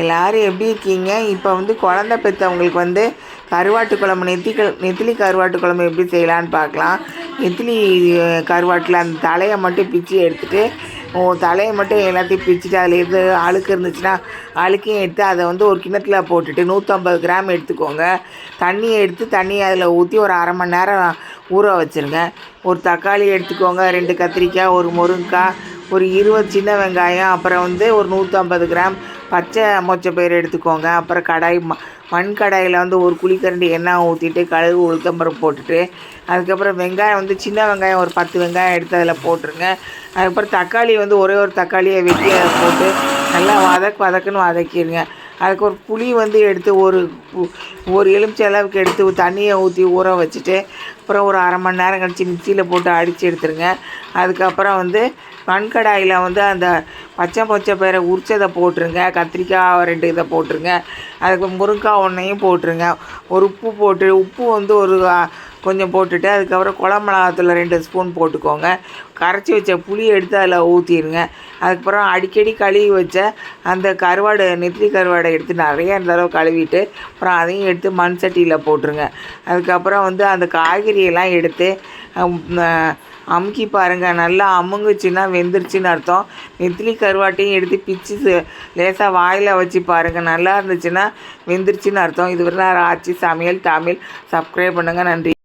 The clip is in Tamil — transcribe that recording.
எல்லாரும் எப்படி இருக்கீங்க? இப்போ வந்து குழந்த பெற்றவங்களுக்கு வந்து கருவாட்டு குழம்பு நெத்தி நெத்திலி கருவாட்டு குழம்பு எப்படி செய்யலான்னு பார்க்கலாம். நெத்திலி கருவாட்டில் அந்த தலையை மட்டும் பிச்சு எடுத்துகிட்டு தலையை மட்டும் எல்லாத்தையும் பிச்சுட்டு அதில் எது அழுக்கு இருந்துச்சுன்னா அழுக்கையும் எடுத்து அதை வந்து ஒரு கிணத்தில் போட்டுட்டு நூற்றம்பது கிராம் எடுத்துக்கோங்க. தண்ணியை எடுத்து தண்ணியை அதில் ஊற்றி ஒரு அரை மணி நேரம் ஊற வச்சுருங்க. ஒரு தக்காளி எடுத்துக்கோங்க ரெண்டு கத்திரிக்காய் ஒரு முருங்கைக்காய் ஒரு இருபது சின்ன வெங்காயம் அப்புறம் வந்து ஒரு நூற்றம்பது கிராம் பச்சை மொச்சை பயிர் எடுத்துக்கோங்க. அப்புறம் கடாய் ம மண் கடாயில் வந்து ஒரு குழிக்கரண்டி எண்ணெய் ஊற்றிட்டு கழுகு உளுத்தம்பரம் போட்டுட்டு அதுக்கப்புறம் வெங்காயம் வந்து சின்ன வெங்காயம் ஒரு பத்து வெங்காயம் எடுத்து அதில் போட்டுருங்க. அதுக்கப்புறம் தக்காளி வந்து ஒரே ஒரு தக்காளியை வெட்டி போட்டு நல்லா வதக்கு வதக்குன்னு வதக்கிடுங்க. அதுக்கு ஒரு புளி வந்து எடுத்து ஒரு ஒரு எலுமிச்சை அளவுக்கு எடுத்து தண்ணியை ஊற்றி ஊற வச்சுட்டு அப்புறம் ஒரு அரை மணி நேரம் கழித்து மிக்சியில் போட்டு அடித்து எடுத்துருங்க. அதுக்கப்புறம் வந்து மண்கடாயில் வந்து அந்த பச்சை பச்சை பயிரை உரிச்சதை போட்டுருங்க. கத்திரிக்காய் ரெண்டு இதை போட்டுருங்க. அதுக்கு முருங்கைக்காய் ஒன்றையும் போட்டுருங்க. ஒரு உப்பு போட்டு உப்பு வந்து ஒரு கொஞ்சம் போட்டுட்டு அதுக்கப்புறம் குழம்பு ரெண்டு ஸ்பூன் போட்டுக்கோங்க. கரைச்சி வச்ச புளி எடுத்து அதில் ஊற்றிடுங்க அதுக்கப்புறம் அடிக்கடி கழுவி வச்ச அந்த கருவாடு நெத்திலி கருவாடை எடுத்து நிறைய தடவை கழுவிட்டு அப்புறம் அதையும் எடுத்து மண் சட்டியில் போட்டுருங்க. அதுக்கப்புறம் வந்து அந்த காய்கறியெல்லாம் எடுத்து அமுக்கி பாருங்கள் நல்லா அமுங்குச்சுன்னா வெந்துருச்சுன்னு அர்த்தம். நெத்திலி கருவாட்டையும் எடுத்து பிச்சு லேசாக வாயில் வச்சு பாருங்கள் நல்லா இருந்துச்சுன்னா வெந்துருச்சுன்னு அர்த்தம். இதுவரை வரை ஆச்சி சமையல் தமிழ். சப்ஸ்கிரைப் பண்ணுங்கள் நன்றி.